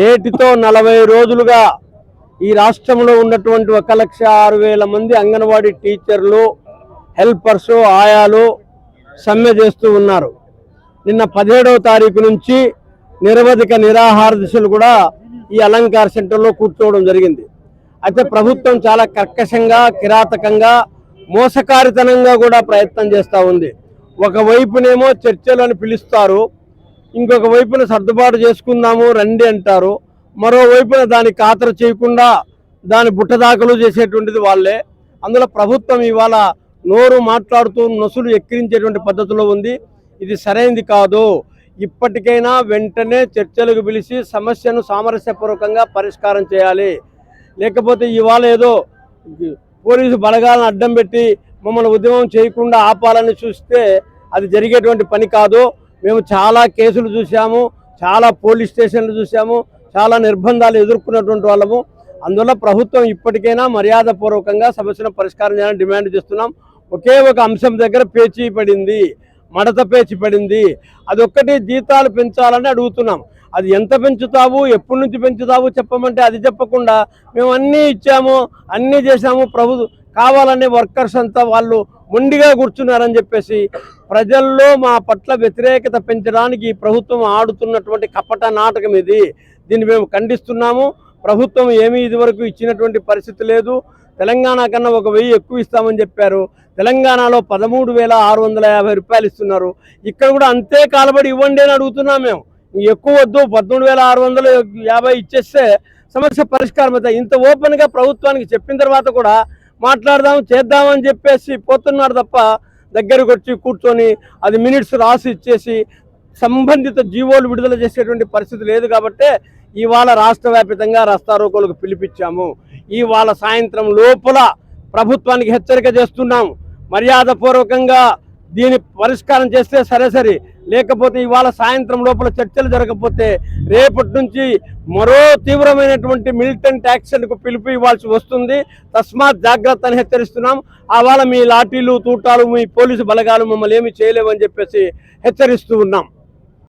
నేటితో నలభై రోజులుగా ఈ రాష్ట్రంలో ఉన్నటువంటి ఒక లక్ష ఆరు వేల మంది అంగన్వాడీ టీచర్లు హెల్పర్స్ ఆయాలు సమ్మె చేస్తూ ఉన్నారు. నిన్న పదిహేడవ తారీఖు నుంచి నిరవధిక నిరాహార దిశలు కూడా ఈ అలంకార సెంటర్లో కూర్చోవడం జరిగింది. అయితే ప్రభుత్వం చాలా కర్కశంగా కిరాతకంగా మోసకారితనంగా కూడా ప్రయత్నం చేస్తూ ఉంది. ఒకవైపునేమో చర్చలు అని పిలుస్తారు ఇంకొక వైపున సర్దుబాటు చేసుకుందాము రండి అంటారు. మరోవైపున దాన్ని ఖాతరు చేయకుండా దాని బుట్టదాఖలు చేసేటువంటిది వాళ్ళే. అందులో ప్రభుత్వం ఇవాళ నోరు మాట్లాడుతూ నొసులు ఎక్కిరించేటువంటి పద్ధతిలో ఉంది. ఇది సరైనది కాదు. ఇప్పటికైనా వెంటనే చర్చలకు పిలిచి సమస్యను సామరస్యపూర్వకంగా పరిష్కారం చేయాలి. లేకపోతే ఇవాళ ఏదో పోలీసు బలగాలను అడ్డం పెట్టి మమ్మల్ని ఉద్యమం చేయకుండా ఆపాలని చూస్తే అది జరిగేటువంటి పని కాదు. మేము చాలా కేసులు చూసాము చాలా పోలీస్ స్టేషన్లు చూసాము చాలా నిర్బంధాలు ఎదుర్కొన్నటువంటి వాళ్ళము. అందువల్ల ప్రభుత్వం ఇప్పటికైనా మర్యాదపూర్వకంగా సమస్యను పరిష్కారం చేయాలని డిమాండ్ చేస్తున్నాం. ఒకే ఒక అంశం దగ్గర పేచీ పడింది మడత పేచి పడింది. అదొక్కటి జీతాలు పెంచాలని అడుగుతున్నాం. అది ఎంత పెంచుతావు ఎప్పటి నుంచి పెంచుతావు చెప్పమంటే అది చెప్పకుండా మేము అన్నీ ఇచ్చాము అన్నీ చేశాము. ప్రభు కావాలనే వర్కర్స్ అంతా వాళ్ళు మొండిగా కూర్చున్నారని చెప్పేసి ప్రజల్లో మా పట్ల వ్యతిరేకత పెంచడానికి ప్రభుత్వం ఆడుతున్నటువంటి కపట నాటకం ఇది. దీన్ని మేము ఖండిస్తున్నాము. ప్రభుత్వం ఏమీ ఇదివరకు ఇచ్చినటువంటి పరిస్థితి లేదు. తెలంగాణ కన్నా ఒక వెయ్యి ఎక్కువ ఇస్తామని చెప్పారు. తెలంగాణలో పదమూడు వేల ఆరు వందల యాభై రూపాయలు ఇస్తున్నారు. ఇక్కడ కూడా అంతే కాలబడి ఇవ్వండి అని అడుగుతున్నాం మేము. ఎక్కువ వద్దు పదమూడు వేల ఆరు వందల యాభై ఇచ్చేస్తే సమస్య పరిష్కారం అవుతాయి ఇంత ఓపెన్గా ప్రభుత్వానికి చెప్పిన తర్వాత కూడా మాట్లాడదాం చేద్దామని చెప్పేసి పోతున్నారు తప్ప దగ్గరకు వచ్చి కూర్చొని అది మినిట్స్ రాసి ఇచ్చేసి సంబంధిత జీవోలు విడుదల చేసేటువంటి పరిస్థితి లేదు కాబట్టే ఇవాళ రాష్ట్ర వ్యాప్తంగా రస్తారోకోలకు పిలిపించాము. ఇవాళ సాయంత్రం లోపల ప్రభుత్వానికి హెచ్చరిక చేస్తున్నాం. మర్యాదపూర్వకంగా దీని పరిష్కారం చేస్తే సరే సరే. లేకపోతే ఇవాళ సాయంత్రం లోపల చర్చలు జరగకపోతే రేపటి నుంచి మరో తీవ్రమైనటువంటి మిలిటెంట్ యాక్షన్కు పిలుపు ఇవ్వాల్సి వస్తుంది. తస్మాత్ జాగ్రత్త అని హెచ్చరిస్తున్నాం. అవాళ మీ లాఠీలు తూటాలు మీ పోలీసు బలగాలు మమ్మల్ని ఏమి చేయలేవని చెప్పేసి హెచ్చరిస్తూ ఉన్నాం.